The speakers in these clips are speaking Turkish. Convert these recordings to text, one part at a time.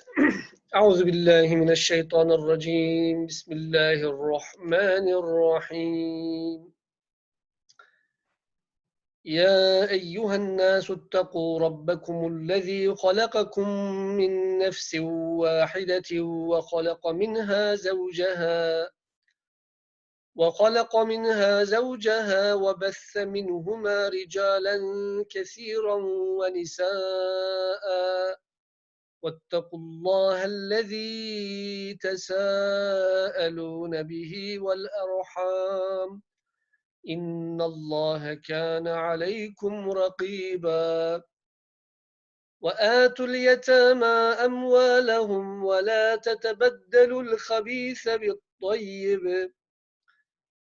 أعوذ بالله من الشيطان الرجيم. بسم الله الرحمن الرحيم. يا أيها الناس اتقوا ربكم الذي خلقكم من نفس واحدة وخلق منها زوجها وخلق منها زوجها وبث منهما رجالا كثيرا ونساء. واتقوا الله الذي تساءلون به والأرحام. إن الله كان عليكم رقيبا. وآتوا اليتامى أموالهم ولا تتبدلوا الخبيث بالطيب.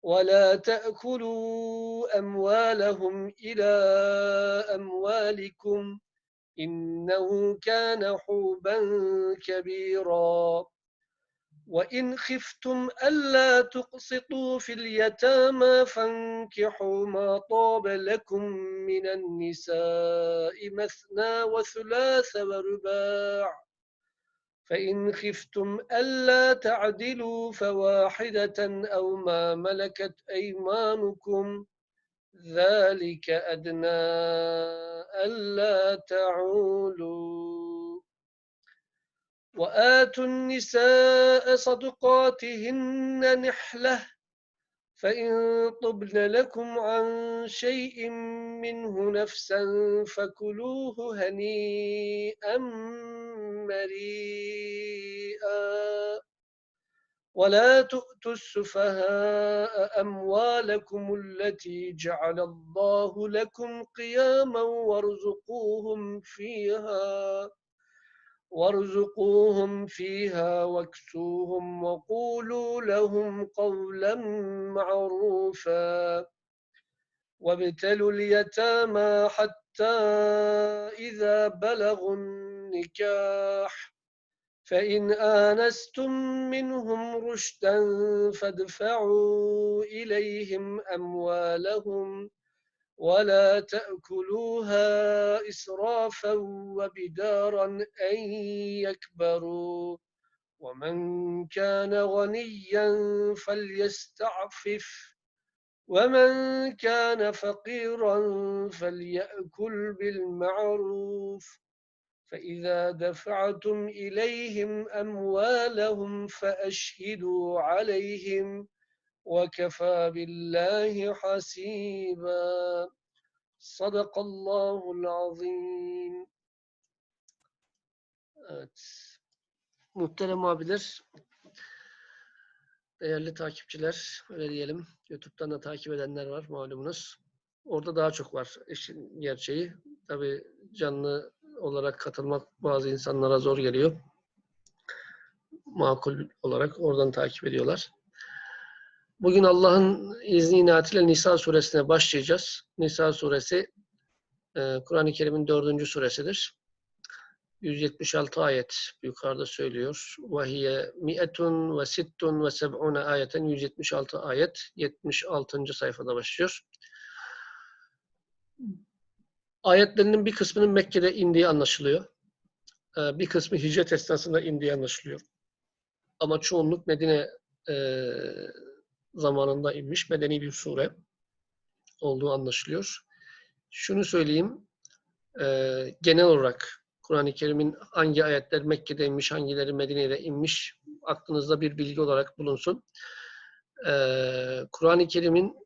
ولا تأكلوا أموالهم إلى أموالكم. إنه كان حوبا كبيرا. وإن خفتم ألا تقسطوا في اليتامى فانكحوا ما طاب لكم من النساء مثنى وثلاث ورباع. فإن خفتم ألا تعدلوا فواحدة أو ما ملكت أيمانكم. ذلك أدنى ألا تعولوا. وآتوا النساء صدقاتهن نحلة فإن طبن لكم عن شيء منه نفسا فكلوه هنيئا مريئا. ولا تؤتوا السفهاء أموالكم التي جعل الله لكم قياما وارزقوهم فيها وارزقوهم فيها واكسوهم وقولوا لهم قولا معروفا وابتلوا اليتامى حتى إذا بلغوا النكاح فإن آنستم منهم رشدا فادفعوا إليهم أموالهم ولا تأكلوها إسرافا وبدارا أن يكبروا ومن كان غنيا فليستعفف ومن كان فقيرا فليأكل بالمعروف فإذا دفعتم إليهم أموالهم فأشهدوا عليهم وكفى بالله حسيبا صدق الله العظيم Evet. Muhterem abiler, değerli takipçiler, öyle diyelim. YouTube'dan da takip edenler var malumunuz. Orada daha çok var işin gerçeği. Tabii canlı olarak katılmak bazı insanlara zor geliyor. Makul olarak oradan takip ediyorlar. Bugün Allah'ın izni inayetiyle Nisa suresine başlayacağız. Nisa suresi e, Kur'an-ı Kerim'in dördüncü suresidir. 176 ayet yukarıda söylüyor. Vahiye mi'etun ve sittun ve seb'une ayeten 176 ayet 76. sayfada başlıyor. Ayetlerinin bir kısmının Mekke'de indiği anlaşılıyor. Bir kısmı hicret esnasında indiği anlaşılıyor. Ama çoğunluk Medine zamanında inmiş medeni bir sure olduğu anlaşılıyor. Şunu söyleyeyim, genel olarak Kur'an-ı Kerim'in hangi ayetler Mekke'de inmiş, hangileri Medine'de inmiş aklınızda bir bilgi olarak bulunsun. Kur'an-ı Kerim'in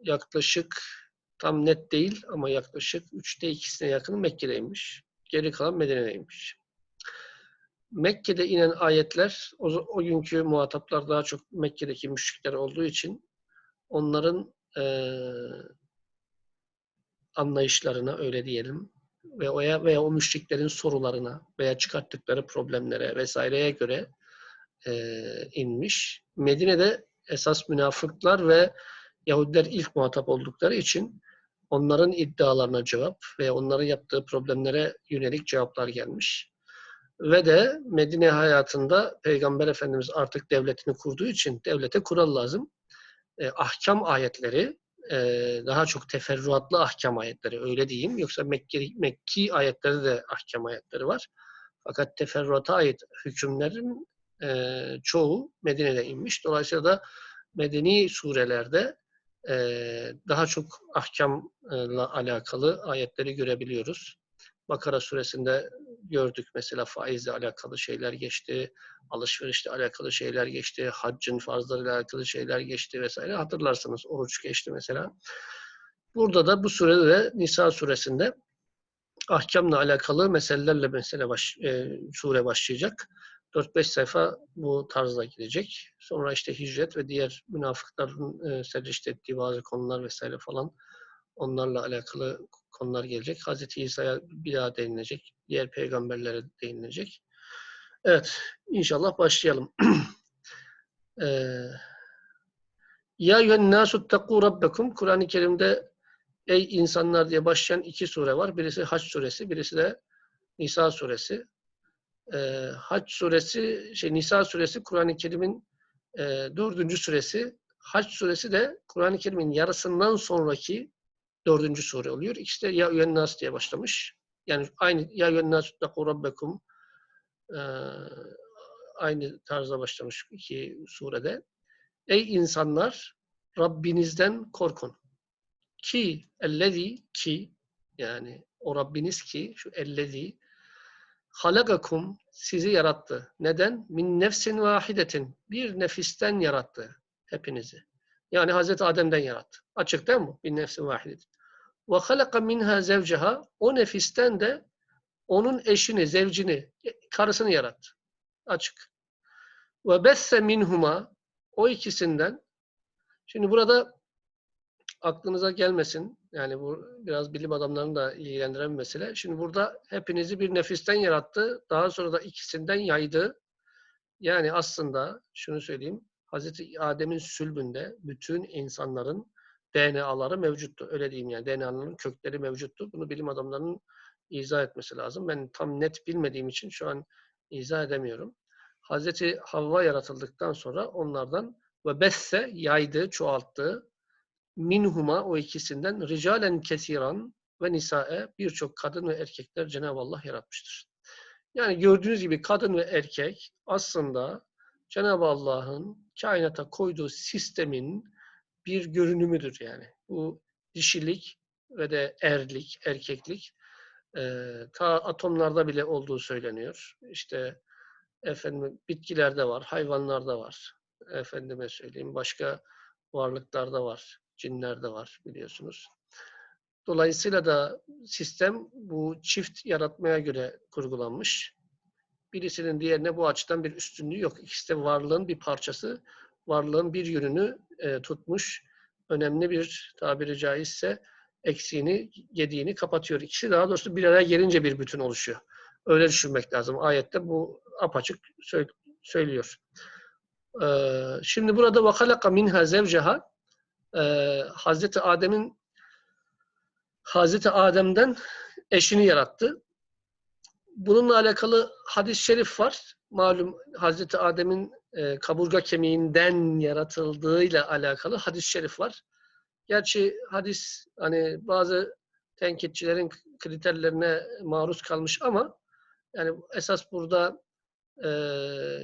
yaklaşık tam net değil ama yaklaşık üçte ikisine yakın Mekke'deymiş. Geri kalan Medine'deymiş. Mekke'de inen ayetler, o, o günkü muhataplar daha çok Mekke'deki müşrikler olduğu için onların e, anlayışlarına öyle diyelim ve oya veya o müşriklerin sorularına veya çıkarttıkları problemlere vesaireye göre e, inmiş. Medine'de esas münafıklar ve Yahudiler ilk muhatap oldukları için onların iddialarına cevap ve onların yaptığı problemlere yönelik cevaplar gelmiş. Ve de Medine hayatında Peygamber Efendimiz artık devletini kurduğu için devlete kural lazım. E, ahkam ayetleri, e, daha çok teferruatlı ahkam ayetleri öyle diyeyim. Yoksa Mekki, Mekki ayetlerde de ahkam ayetleri var. Fakat teferruata ait hükümlerin e, çoğu Medine'de inmiş. Dolayısıyla da medeni surelerde daha çok ahkamla alakalı ayetleri görebiliyoruz. Bakara suresinde gördük mesela faizle alakalı şeyler geçti, alışverişle alakalı şeyler geçti, haccın farzlarıyla alakalı şeyler geçti vesaire. Hatırlarsınız oruç geçti mesela. Burada da bu surede de Nisa suresinde ahkamla alakalı meselelerle mesela baş, e, sure başlayacak. 4-5 sayfa bu tarzda gidecek. Sonra işte hicret ve diğer münafıkların e, sercişte ettiği bazı konular vesaire falan onlarla alakalı konular gelecek. Hazreti İsa'ya bir daha değinilecek. Diğer peygamberlere değinilecek. Evet, inşallah başlayalım. Ee, ya yön nasu takû rabbekum. Kur'an-ı Kerim'de ey insanlar diye başlayan iki sure var. Birisi Hac suresi, birisi de Nisa suresi. Ee, Hac suresi, şey Nisa suresi Kur'an-ı Kerim'in e, dördüncü suresi. Hac suresi de Kur'an-ı Kerim'in yarısından sonraki dördüncü sure oluyor. İkisi de Ya Yüennas diye başlamış. Yani aynı Ya Yüennas takû rabbekum e, aynı tarzda başlamış iki surede. Ey insanlar Rabbinizden korkun. Ki ellezi ki yani o Rabbiniz ki şu ellezi halagakum sizi yarattı. Neden? Min nefsin vahidetin. Bir nefisten yarattı hepinizi. Yani Hazreti Adem'den yarattı. Açık değil mi? Bir nefsin vahidetin. Ve halaka minha zevceha o nefisten de onun eşini, zevcini, karısını yarattı. Açık. Ve besse minhuma o ikisinden şimdi burada aklınıza gelmesin. Yani bu biraz bilim adamlarını da ilgilendiren bir mesele. Şimdi burada hepinizi bir nefisten yarattı. Daha sonra da ikisinden yaydı. Yani aslında şunu söyleyeyim. Hazreti Adem'in sülbünde bütün insanların DNA'ları mevcuttu. Öyle diyeyim yani. DNA'nın kökleri mevcuttu. Bunu bilim adamlarının izah etmesi lazım. Ben tam net bilmediğim için şu an izah edemiyorum. Hazreti Havva yaratıldıktan sonra onlardan ve besse yaydı, çoğalttı. Minhuma o ikisinden ricalen kesiran ve nisae birçok kadın ve erkekler Cenab-ı Allah yaratmıştır. Yani gördüğünüz gibi kadın ve erkek aslında Cenab-ı Allah'ın kainata koyduğu sistemin bir görünümüdür yani. Bu dişilik ve de erlik, erkeklik e, ta atomlarda bile olduğu söyleniyor. İşte efendim bitkilerde var, hayvanlarda var. Efendime söyleyeyim başka varlıklarda var, cinlerde var biliyorsunuz. Dolayısıyla da sistem bu çift yaratmaya göre kurgulanmış. Birisinin diğerine bu açıdan bir üstünlüğü yok. İkisi de varlığın bir parçası, varlığın bir yönünü e, tutmuş. Önemli bir tabiri caizse eksiğini, gediğini kapatıyor. İkisi daha doğrusu bir araya gelince bir bütün oluşuyor. Öyle düşünmek lazım. Ayette bu apaçık söylüyor. Ee, şimdi burada وَخَلَقَ minha zevceha ee, Hazreti Adem'in Hazreti Adem'den eşini yarattı. Bununla alakalı hadis-i şerif var. Malum Hazreti Adem'in e, kaburga kemiğinden yaratıldığıyla alakalı hadis-i şerif var. Gerçi hadis hani bazı tenkitçilerin kriterlerine maruz kalmış ama yani esas burada e,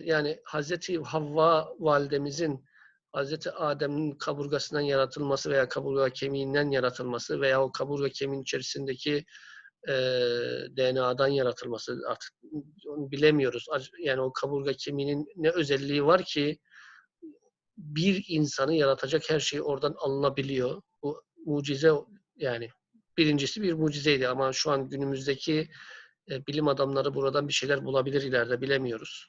yani Hazreti Havva validemizin Hazreti Adem'in kaburgasından yaratılması veya kaburga kemiğinden yaratılması veya o kaburga kemiğin içerisindeki e, DNA'dan yaratılması artık onu bilemiyoruz. Yani o kaburga kemiğinin ne özelliği var ki bir insanı yaratacak her şey oradan alınabiliyor. Bu mucize yani birincisi bir mucizeydi ama şu an günümüzdeki e, bilim adamları buradan bir şeyler bulabilir ileride bilemiyoruz.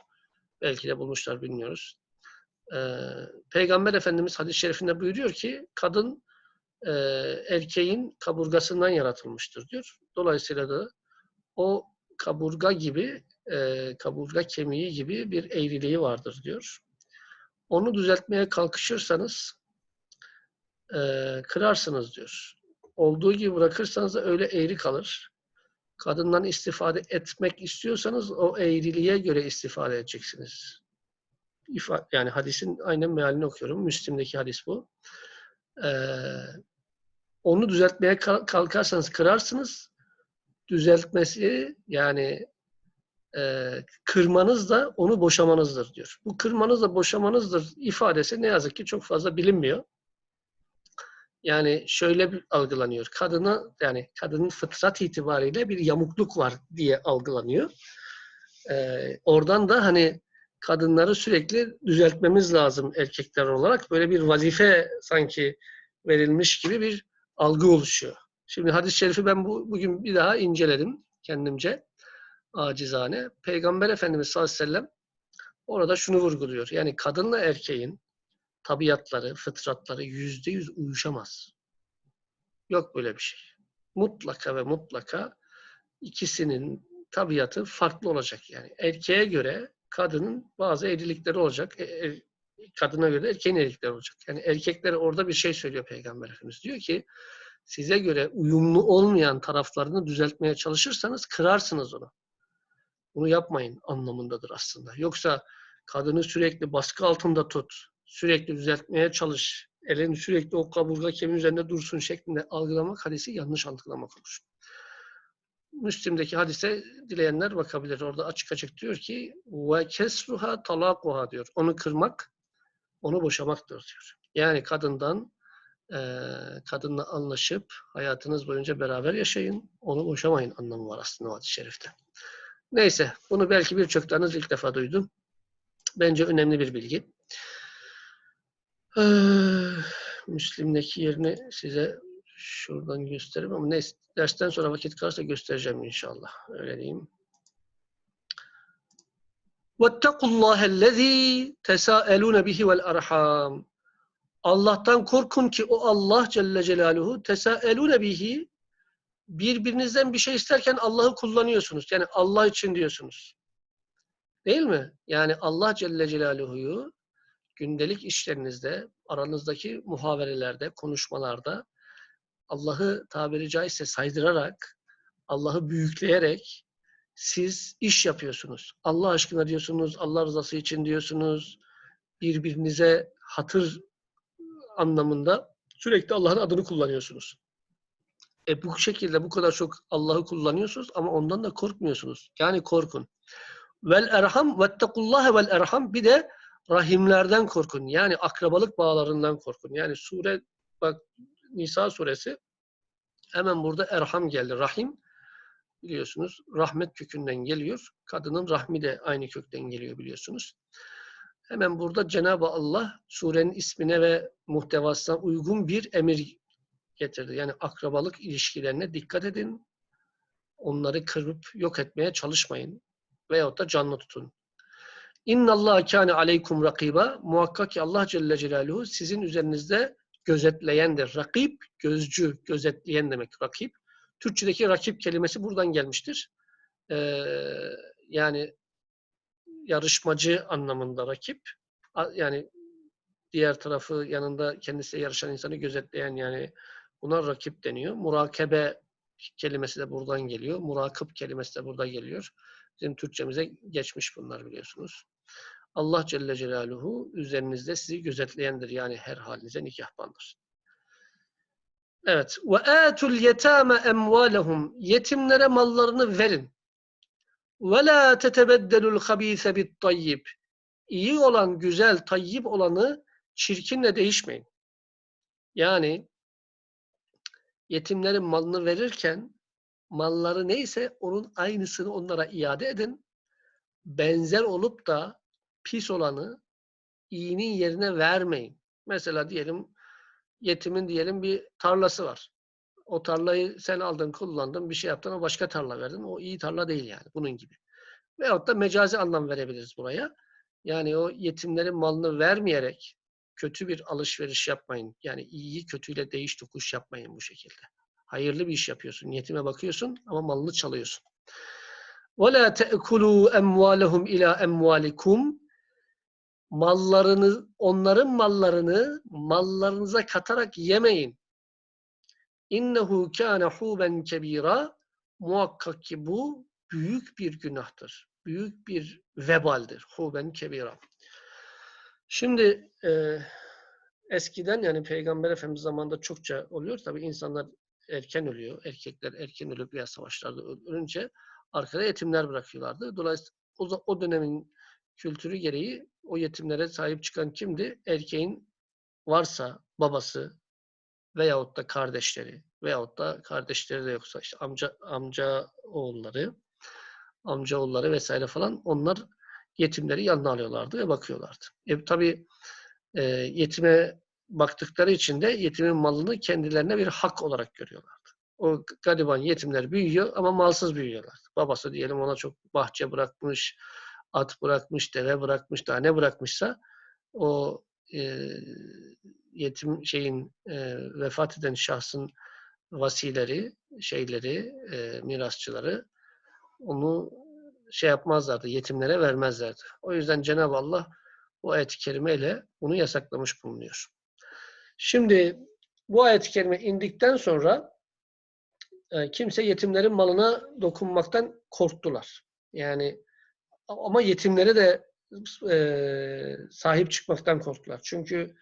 Belki de bulmuşlar bilmiyoruz. E, Peygamber Efendimiz hadis-i şerifinde buyuruyor ki kadın e, erkeğin kaburgasından yaratılmıştır diyor. Dolayısıyla da o kaburga gibi e, kaburga kemiği gibi bir eğriliği vardır diyor. Onu düzeltmeye kalkışırsanız e, kırarsınız diyor. Olduğu gibi bırakırsanız da öyle eğri kalır. Kadından istifade etmek istiyorsanız o eğriliğe göre istifade edeceksiniz. Yani hadisin aynen mealini okuyorum. Müslim'deki hadis bu. Ee, onu düzeltmeye kalkarsanız kırarsınız. Düzeltmesi yani e, kırmanız da onu boşamanızdır diyor. Bu kırmanız da boşamanızdır ifadesi ne yazık ki çok fazla bilinmiyor. Yani şöyle bir algılanıyor. Kadına yani kadının fıtrat itibariyle bir yamukluk var diye algılanıyor. Ee, oradan da hani kadınları sürekli düzeltmemiz lazım erkekler olarak. Böyle bir vazife sanki verilmiş gibi bir algı oluşuyor. Şimdi hadis-i şerifi ben bu, bugün bir daha inceledim kendimce acizane. Peygamber Efendimiz sallallahu aleyhi ve sellem orada şunu vurguluyor. Yani kadınla erkeğin tabiatları, fıtratları yüzde yüz uyuşamaz. Yok böyle bir şey. Mutlaka ve mutlaka ikisinin tabiatı farklı olacak yani. Erkeğe göre kadının bazı evlilikleri olacak. E, e, kadına göre erkeğin evlilikleri olacak. Yani erkeklere orada bir şey söylüyor Peygamber Efendimiz. Diyor ki size göre uyumlu olmayan taraflarını düzeltmeye çalışırsanız kırarsınız onu. Bunu yapmayın anlamındadır aslında. Yoksa kadını sürekli baskı altında tut, sürekli düzeltmeye çalış, elin sürekli o kaburga kemiği üzerinde dursun şeklinde algılamak hadisi yanlış algılamak olur. Müslim'deki hadise dileyenler bakabilir. Orada açık açık diyor ki ve kesruha talakuha diyor. Onu kırmak, onu boşamaktır diyor. Yani kadından e, kadınla anlaşıp hayatınız boyunca beraber yaşayın. Onu boşamayın anlamı var aslında o hadis-i şerifte. Neyse, bunu belki birçoklarınız ilk defa duydu. Bence önemli bir bilgi. Ee, Müslim'deki yerini size şuradan göstereyim ama neyse, dersten sonra vakit kalırsa göstereceğim inşallah. Öyle diyeyim. وَاتَّقُوا اللّٰهَ الَّذ۪ي تَسَاءَلُونَ بِهِ وَالْاَرْحَامِ Allah'tan korkun ki o Allah Celle Celaluhu tesaelune bihi birbirinizden bir şey isterken Allah'ı kullanıyorsunuz. Yani Allah için diyorsunuz. Değil mi? Yani Allah Celle Celaluhu'yu gündelik işlerinizde, aranızdaki muhaverelerde, konuşmalarda Allah'ı tabiri caizse saydırarak, Allah'ı büyükleyerek siz iş yapıyorsunuz. Allah aşkına diyorsunuz, Allah rızası için diyorsunuz, birbirinize hatır anlamında sürekli Allah'ın adını kullanıyorsunuz. E bu şekilde bu kadar çok Allah'ı kullanıyorsunuz ama ondan da korkmuyorsunuz. Yani korkun. Vel erham vettekullahe vel erham bir de rahimlerden korkun. Yani akrabalık bağlarından korkun. Yani sure bak Nisa suresi hemen burada erham geldi. Rahim biliyorsunuz rahmet kökünden geliyor. Kadının rahmi de aynı kökten geliyor biliyorsunuz. Hemen burada Cenab-ı Allah surenin ismine ve muhtevasına uygun bir emir getirdi. Yani akrabalık ilişkilerine dikkat edin. Onları kırıp yok etmeye çalışmayın. Veyahut da canlı tutun. İnna Allah kâne aleykum rakiba. Muhakkak ki Allah Celle Celaluhu sizin üzerinizde gözetleyendir. Rakip, gözcü, gözetleyen demek rakip. Türkçedeki rakip kelimesi buradan gelmiştir. Ee, yani yarışmacı anlamında rakip. Yani diğer tarafı yanında kendisiyle yarışan insanı gözetleyen yani buna rakip deniyor. Murakebe kelimesi de buradan geliyor. Murakip kelimesi de burada geliyor. Bizim Türkçemize geçmiş bunlar biliyorsunuz. Allah Celle Celaluhu üzerinizde sizi gözetleyendir. Yani her halinize nikahbandır. Evet. Ve atul yetame emvalehum. Yetimlere mallarını verin. Ve la tetebeddelul habise bit tayyib. İyi olan, güzel, tayyip olanı çirkinle değişmeyin. Yani yetimlerin malını verirken malları neyse onun aynısını onlara iade edin. Benzer olup da pis olanı iyinin yerine vermeyin. Mesela diyelim yetimin diyelim bir tarlası var. O tarlayı sen aldın, kullandın, bir şey yaptın ama başka tarla verdin. O iyi tarla değil yani. Bunun gibi. Veyahut da mecazi anlam verebiliriz buraya. Yani o yetimlerin malını vermeyerek kötü bir alışveriş yapmayın. Yani iyiyi kötüyle değiş tokuş yapmayın bu şekilde. Hayırlı bir iş yapıyorsun. Yetime bakıyorsun ama malını çalıyorsun. وَلَا تَأْكُلُوا اَمْوَالَهُمْ ila اَمْوَالِكُمْ Mallarını, onların mallarını mallarınıza katarak yemeyin. İnnehu kâne huben kebira muhakkak ki bu büyük bir günahtır. Büyük bir vebaldir. Huben kebira. Şimdi e, eskiden yani Peygamber Efendimiz zamanında çokça oluyor. Tabi insanlar erken ölüyor. Erkekler erken ölüp veya savaşlarda ölünce arkada yetimler bırakıyorlardı. Dolayısıyla o, o dönemin kültürü gereği o yetimlere sahip çıkan kimdi? Erkeğin varsa babası veyahut da kardeşleri veyahut da kardeşleri de yoksa işte amca amca oğulları amca oğulları vesaire falan onlar yetimleri yanına alıyorlardı ve bakıyorlardı. E, tabii e, yetime baktıkları için de yetimin malını kendilerine bir hak olarak görüyorlardı. O gariban yetimler büyüyor ama malsız büyüyorlar. Babası diyelim ona çok bahçe bırakmış, at bırakmış, deve bırakmış, daha ne bırakmışsa o e, yetim şeyin e, vefat eden şahsın vasileri, şeyleri, e, mirasçıları onu şey yapmazlardı, yetimlere vermezlerdi. O yüzden Cenab-ı Allah bu ayet-i kerimeyle bunu yasaklamış bulunuyor. Şimdi bu ayet-i kerime indikten sonra e, kimse yetimlerin malına dokunmaktan korktular. Yani ama yetimlere de e, sahip çıkmaktan korktular. Çünkü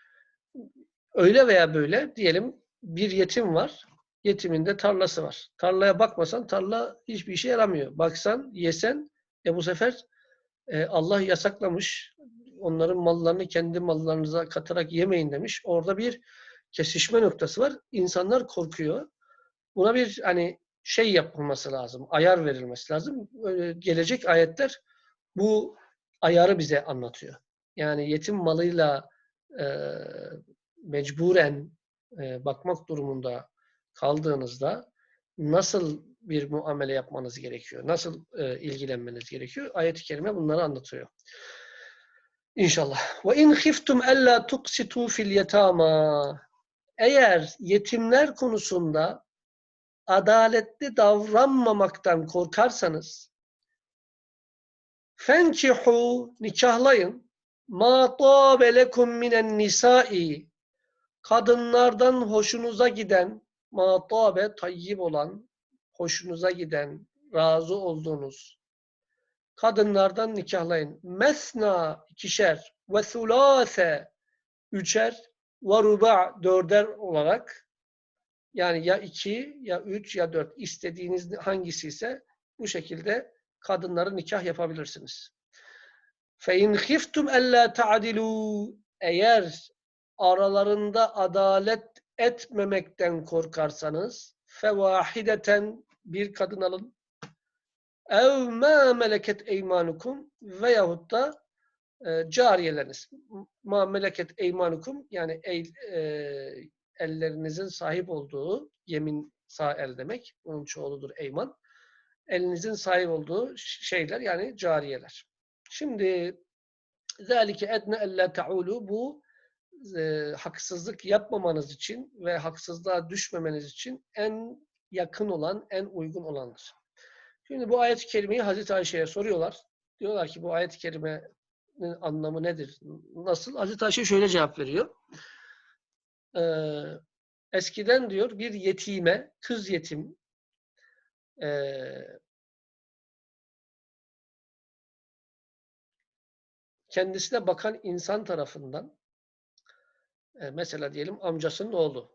öyle veya böyle diyelim bir yetim var. Yetimin de tarlası var. Tarlaya bakmasan tarla hiçbir işe yaramıyor. Baksan, yesen e bu sefer e, Allah yasaklamış. Onların mallarını kendi mallarınıza katarak yemeyin demiş. Orada bir kesişme noktası var. İnsanlar korkuyor. Buna bir hani şey yapılması lazım. Ayar verilmesi lazım. Böyle gelecek ayetler bu ayarı bize anlatıyor. Yani yetim malıyla e, mecburen e, bakmak durumunda kaldığınızda nasıl bir muamele yapmanız gerekiyor? Nasıl e, ilgilenmeniz gerekiyor? Ayet-i kerime bunları anlatıyor. İnşallah. Ve in khiftum alla tuqsitu fil yetama. Eğer yetimler konusunda adaletli davranmamaktan korkarsanız fenkihu nikahlayın. Ma tabe lekum minen nisai kadınlardan hoşunuza giden ma tabe tayyib olan hoşunuza giden razı olduğunuz. Kadınlardan nikahlayın. Mesna ikişer. Ve sulase üçer. Ve ruba dörder olarak. Yani ya iki ya üç ya dört. İstediğiniz hangisi ise bu şekilde kadınları nikah yapabilirsiniz. فَاِنْ خِفْتُمْ اَلَّا تَعْدِلُوا Eğer aralarında adalet etmemekten korkarsanız fevahideten bir kadın alın ev ma meleket eymanukum veyahut da e, cariyeleriniz. Ma meleket eymanukum yani el, e, ellerinizin sahip olduğu yemin sağ el demek. Onun çoğuludur eyman. Elinizin sahip olduğu şeyler yani cariyeler. Şimdi zalike edne elle taulu bu e, haksızlık yapmamanız için ve haksızlığa düşmemeniz için en yakın olan, en uygun olandır. Şimdi bu ayet-i kerimeyi Hazreti Ayşe'ye soruyorlar. Diyorlar ki bu ayet-i kerimenin anlamı nedir? Nasıl? Hazreti Ayşe şöyle cevap veriyor. Ee, eskiden diyor bir yetime, kız yetim e, kendisine bakan insan tarafından e, mesela diyelim amcasının oğlu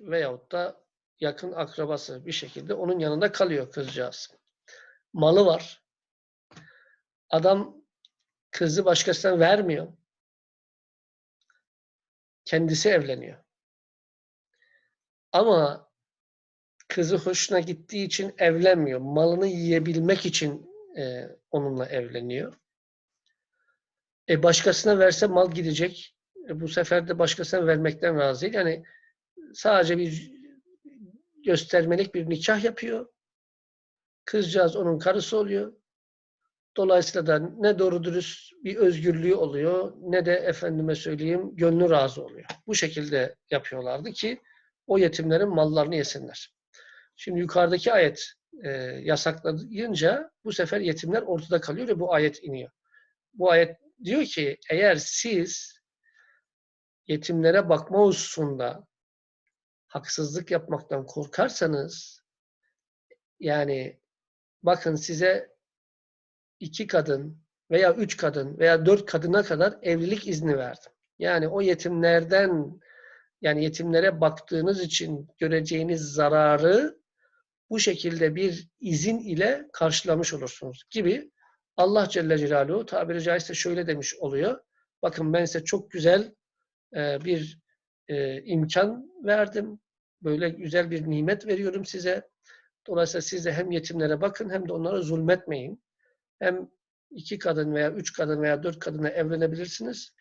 veyahut da yakın akrabası bir şekilde onun yanında kalıyor kızcağız. Malı var. Adam kızı başkasına vermiyor. Kendisi evleniyor. Ama kızı hoşuna gittiği için evlenmiyor. Malını yiyebilmek için e, onunla evleniyor. E başkasına verse mal gidecek. E, bu sefer de başkasına vermekten razı değil. Yani sadece bir göstermelik bir nikah yapıyor. Kızcağız onun karısı oluyor. Dolayısıyla da ne doğru dürüst bir özgürlüğü oluyor ne de efendime söyleyeyim gönlü razı oluyor. Bu şekilde yapıyorlardı ki o yetimlerin mallarını yesinler. Şimdi yukarıdaki ayet e, yasaklayınca bu sefer yetimler ortada kalıyor ve bu ayet iniyor. Bu ayet diyor ki eğer siz yetimlere bakma hususunda haksızlık yapmaktan korkarsanız yani bakın size iki kadın veya üç kadın veya dört kadına kadar evlilik izni verdim. Yani o yetimlerden yani yetimlere baktığınız için göreceğiniz zararı bu şekilde bir izin ile karşılamış olursunuz gibi Allah Celle Celaluhu tabiri caizse şöyle demiş oluyor. Bakın ben size çok güzel e, bir e, imkan verdim. Böyle güzel bir nimet veriyorum size. Dolayısıyla siz de hem yetimlere bakın hem de onlara zulmetmeyin. Hem iki kadın veya üç kadın veya dört kadına evlenebilirsiniz.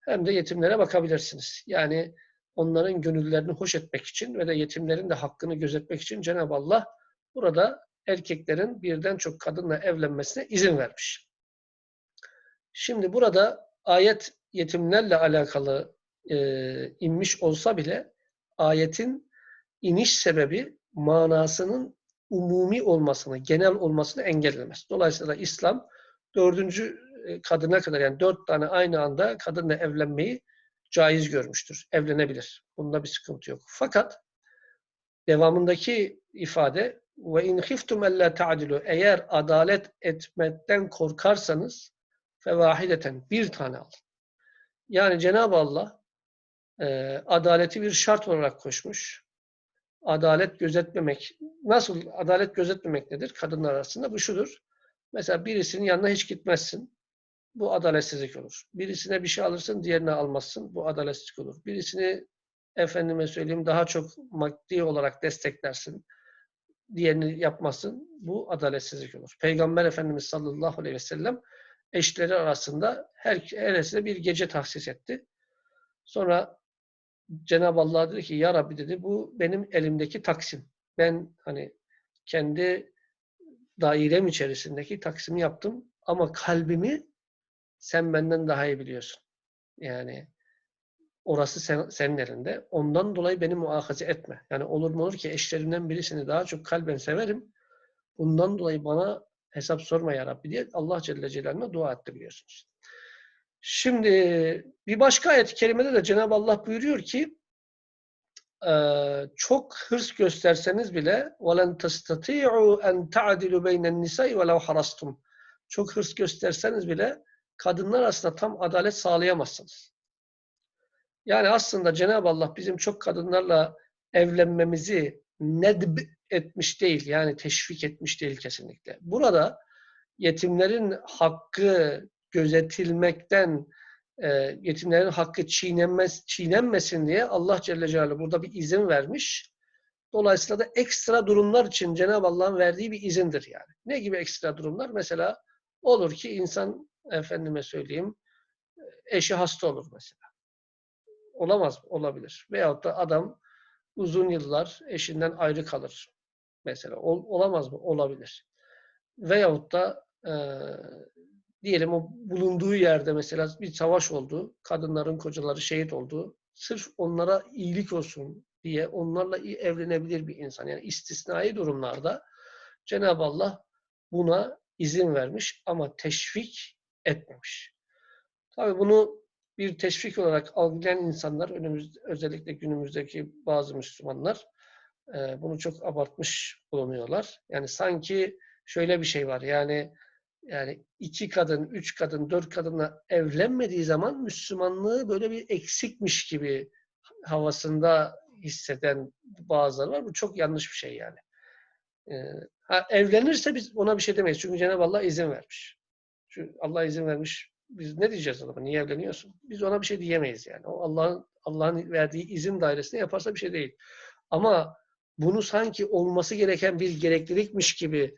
Hem de yetimlere bakabilirsiniz. Yani onların gönüllerini hoş etmek için ve de yetimlerin de hakkını gözetmek için Cenab-ı Allah burada erkeklerin birden çok kadınla evlenmesine izin vermiş. Şimdi burada ayet yetimlerle alakalı e, inmiş olsa bile ayetin iniş sebebi manasının umumi olmasını, genel olmasını engellemez. Dolayısıyla İslam dördüncü e, kadına kadar yani dört tane aynı anda kadınla evlenmeyi caiz görmüştür. Evlenebilir. Bunda bir sıkıntı yok. Fakat devamındaki ifade ve in khiftum alla ta'dilu eğer adalet etmekten korkarsanız fevahideten bir tane alın. Yani Cenab-ı Allah e, adaleti bir şart olarak koşmuş. Adalet gözetmemek. Nasıl adalet gözetmemek nedir? Kadınlar arasında bu şudur. Mesela birisinin yanına hiç gitmezsin. Bu adaletsizlik olur. Birisine bir şey alırsın, diğerine almazsın. Bu adaletsizlik olur. Birisini efendime söyleyeyim daha çok maddi olarak desteklersin. Diğerini yapmasın. Bu adaletsizlik olur. Peygamber Efendimiz sallallahu aleyhi ve sellem eşleri arasında her, her bir gece tahsis etti. Sonra Cenab-ı Allah dedi ki ya Rabbi dedi bu benim elimdeki taksim. Ben hani kendi dairem içerisindeki taksimi yaptım ama kalbimi sen benden daha iyi biliyorsun. Yani orası sen, senin elinde. Ondan dolayı beni muakaze etme. Yani olur mu olur ki eşlerimden birisini daha çok kalben severim. Bundan dolayı bana hesap sorma ya Rabbi diye Allah Celle Celaluhu'na dua etti biliyorsunuz. Şimdi bir başka ayet-i kerimede de Cenab-ı Allah buyuruyor ki çok hırs gösterseniz bile وَلَنْ تَسْتَطِيعُوا اَنْ تَعْدِلُوا بَيْنَ النِّسَاءِ وَلَوْ حَرَصْتُمْ Çok hırs gösterseniz bile kadınlar arasında tam adalet sağlayamazsınız. Yani aslında Cenab-ı Allah bizim çok kadınlarla evlenmemizi nedb etmiş değil. Yani teşvik etmiş değil kesinlikle. Burada yetimlerin hakkı gözetilmekten e, yetimlerin hakkı çiğnenmez, çiğnenmesin diye Allah Celle Celaluhu burada bir izin vermiş. Dolayısıyla da ekstra durumlar için Cenab-ı Allah'ın verdiği bir izindir yani. Ne gibi ekstra durumlar? Mesela olur ki insan efendime söyleyeyim eşi hasta olur mesela. Olamaz mı? Olabilir. Veyahut da adam uzun yıllar eşinden ayrı kalır. Mesela Ol, olamaz mı? Olabilir. Veyahut da e, diyelim o bulunduğu yerde mesela bir savaş oldu. Kadınların kocaları şehit oldu. Sırf onlara iyilik olsun diye onlarla evlenebilir bir insan. Yani istisnai durumlarda Cenab-ı Allah buna izin vermiş ama teşvik etmemiş. Tabi bunu bir teşvik olarak algılayan insanlar, önümüz, özellikle günümüzdeki bazı Müslümanlar e, bunu çok abartmış bulunuyorlar. Yani sanki şöyle bir şey var. Yani yani iki kadın, üç kadın, dört kadınla evlenmediği zaman Müslümanlığı böyle bir eksikmiş gibi havasında hisseden bazıları var. Bu çok yanlış bir şey yani. Ee, ha, evlenirse biz ona bir şey demeyiz. Çünkü Cenab-ı Allah izin vermiş. Çünkü Allah izin vermiş. Biz ne diyeceğiz adama? Niye evleniyorsun? Biz ona bir şey diyemeyiz yani. O Allah'ın Allah'ın verdiği izin dairesinde yaparsa bir şey değil. Ama bunu sanki olması gereken bir gereklilikmiş gibi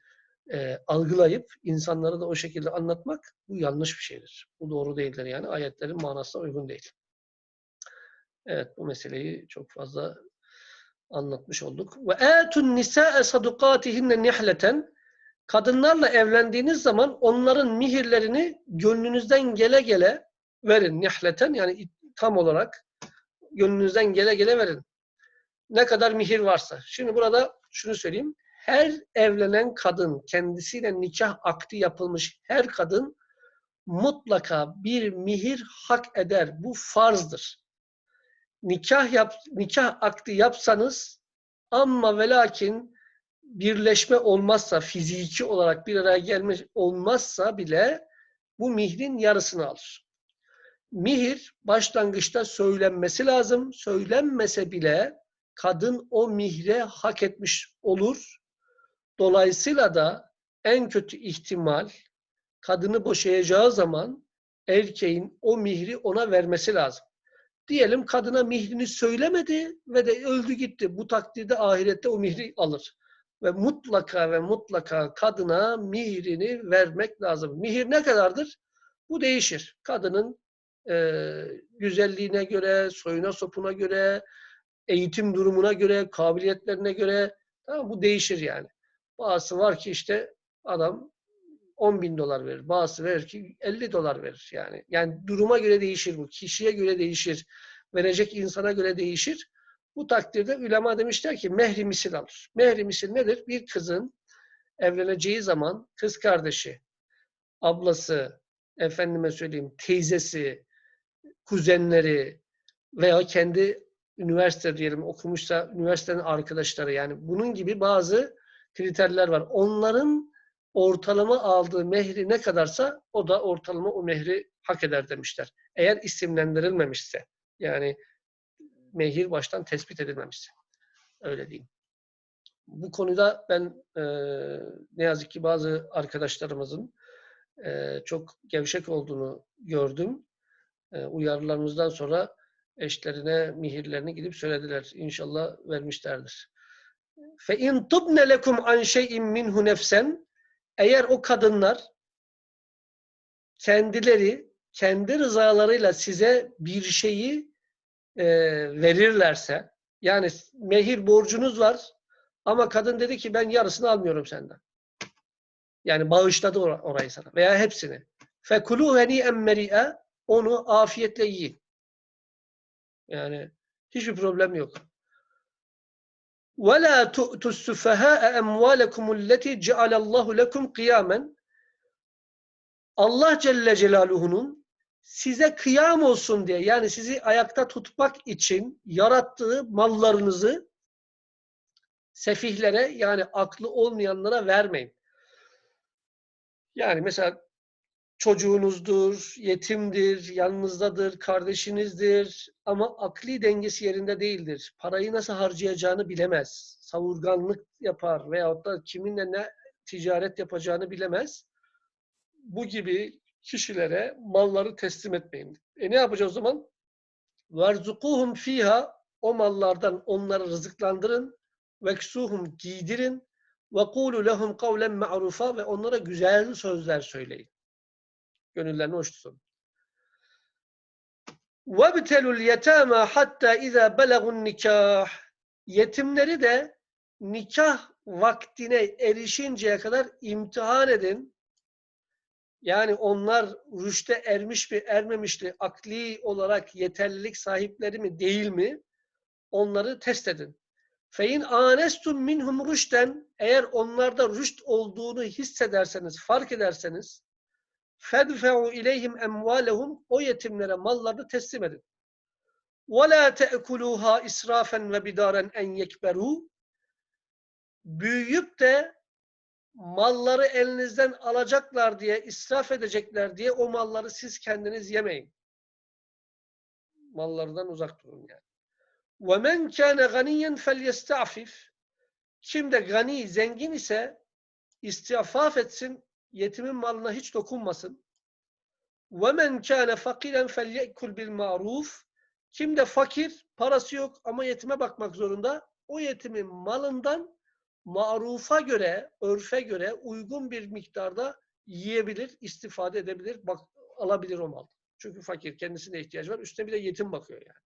e, algılayıp insanlara da o şekilde anlatmak bu yanlış bir şeydir. Bu doğru değildir yani ayetlerin manasına uygun değil. Evet bu meseleyi çok fazla anlatmış olduk. Ve etun nisaa sadukatihinne nihleten kadınlarla evlendiğiniz zaman onların mihirlerini gönlünüzden gele gele verin. Nihleten yani tam olarak gönlünüzden gele gele verin. Ne kadar mihir varsa. Şimdi burada şunu söyleyeyim her evlenen kadın, kendisiyle nikah akdi yapılmış her kadın mutlaka bir mihir hak eder. Bu farzdır. Nikah yap, nikah akdi yapsanız ama ve lakin birleşme olmazsa, fiziki olarak bir araya gelme olmazsa bile bu mihrin yarısını alır. Mihir başlangıçta söylenmesi lazım. Söylenmese bile kadın o mihre hak etmiş olur Dolayısıyla da en kötü ihtimal kadını boşayacağı zaman erkeğin o mihri ona vermesi lazım. Diyelim kadına mihrini söylemedi ve de öldü gitti. Bu takdirde ahirette o mihri alır. Ve mutlaka ve mutlaka kadına mihrini vermek lazım. Mihir ne kadardır? Bu değişir. Kadının e, güzelliğine göre, soyuna sopuna göre, eğitim durumuna göre, kabiliyetlerine göre tamam, bu değişir yani. Bazısı var ki işte adam 10 bin dolar verir. Bazısı verir ki 50 dolar verir yani. Yani duruma göre değişir bu. Kişiye göre değişir. Verecek insana göre değişir. Bu takdirde ulema demişler ki mehri misil alır. Mehri misil nedir? Bir kızın evleneceği zaman kız kardeşi, ablası, efendime söyleyeyim teyzesi, kuzenleri veya kendi üniversite diyelim okumuşsa üniversitenin arkadaşları yani bunun gibi bazı kriterler var. Onların ortalama aldığı mehri ne kadarsa o da ortalama o mehri hak eder demişler. Eğer isimlendirilmemişse yani mehir baştan tespit edilmemişse. Öyle diyeyim. Bu konuda ben e, ne yazık ki bazı arkadaşlarımızın e, çok gevşek olduğunu gördüm. E, uyarılarımızdan sonra eşlerine mihirlerini gidip söylediler. İnşallah vermişlerdir. Fe in tubne lekum an şey'in minhu nefsen eğer o kadınlar kendileri kendi rızalarıyla size bir şeyi e, verirlerse yani mehir borcunuz var ama kadın dedi ki ben yarısını almıyorum senden. Yani bağışladı or- orayı sana veya hepsini. Fekulu heni emmeri'e onu afiyetle yiyin. Yani hiçbir problem yok. وَلَا تُؤْتُوا السُّفَهَاءَ اَمْوَالَكُمُ الَّتِي جَعَلَ اللّٰهُ لَكُمْ قِيَامًا Allah Celle Celaluhu'nun size kıyam olsun diye yani sizi ayakta tutmak için yarattığı mallarınızı sefihlere yani aklı olmayanlara vermeyin. Yani mesela çocuğunuzdur, yetimdir, yanınızdadır, kardeşinizdir ama akli dengesi yerinde değildir. Parayı nasıl harcayacağını bilemez. Savurganlık yapar veyahut da kiminle ne ticaret yapacağını bilemez. Bu gibi kişilere malları teslim etmeyin. E ne yapacağız o zaman? وَرْزُقُوهُمْ fiha O mallardan onları rızıklandırın. وَكْسُوهُمْ giydirin. وَقُولُ لَهُمْ قَوْلًا مَعْرُوفًا Ve onlara güzel sözler söyleyin. Gönüllerini hoş tutun. وَابْتَلُوا الْيَتَامَى حَتَّى اِذَا بَلَغُوا النِّكَاحِ Yetimleri de nikah vaktine erişinceye kadar imtihan edin. Yani onlar rüşte ermiş mi, ermemiş mi, akli olarak yeterlilik sahipleri mi, değil mi? Onları test edin. Fein anestum minhum rüşten eğer onlarda rüşt olduğunu hissederseniz, fark ederseniz fedfe'u ileyhim emvalehum o yetimlere mallarını teslim edin. Ve la te'kuluha israfen ve bidaren en yekberu büyüyüp de malları elinizden alacaklar diye, israf edecekler diye o malları siz kendiniz yemeyin. Mallardan uzak durun yani. وَمَنْ كَانَ غَنِيًّا فَلْيَسْتَعْفِفْ Kim de gani, zengin ise istiafaf etsin, yetimin malına hiç dokunmasın. وَمَنْ كَانَ فَقِيرًا فَلْيَأْكُلْ بِالْمَعْرُوفِ Kim de fakir, parası yok ama yetime bakmak zorunda, o yetimin malından marufa göre, örfe göre uygun bir miktarda yiyebilir, istifade edebilir, bak, alabilir o mal. Çünkü fakir, kendisine ihtiyacı var. Üstüne bir de yetim bakıyor yani.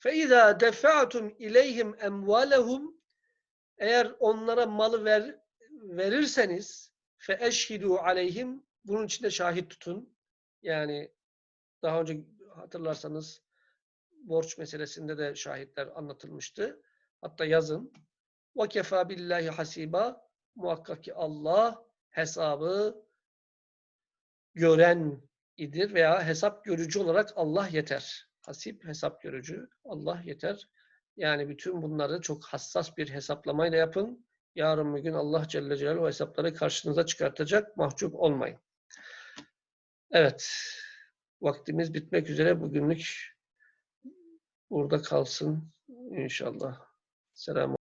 فَاِذَا دَفَعْتُمْ اِلَيْهِمْ اَمْوَالَهُمْ Eğer onlara malı ver, verirseniz فَاَشْهِدُوا عَلَيْهِمْ Bunun için de şahit tutun. Yani daha önce hatırlarsanız borç meselesinde de şahitler anlatılmıştı. Hatta yazın. Ve kefa billahi hasiba. Muhakkak ki Allah hesabı gören idir veya hesap görücü olarak Allah yeter. Hasip hesap görücü Allah yeter. Yani bütün bunları çok hassas bir hesaplamayla yapın. Yarın bir gün Allah Celle Celaluhu hesapları karşınıza çıkartacak. Mahcup olmayın. Evet. Vaktimiz bitmek üzere. Bugünlük burada kalsın inşallah. Selamun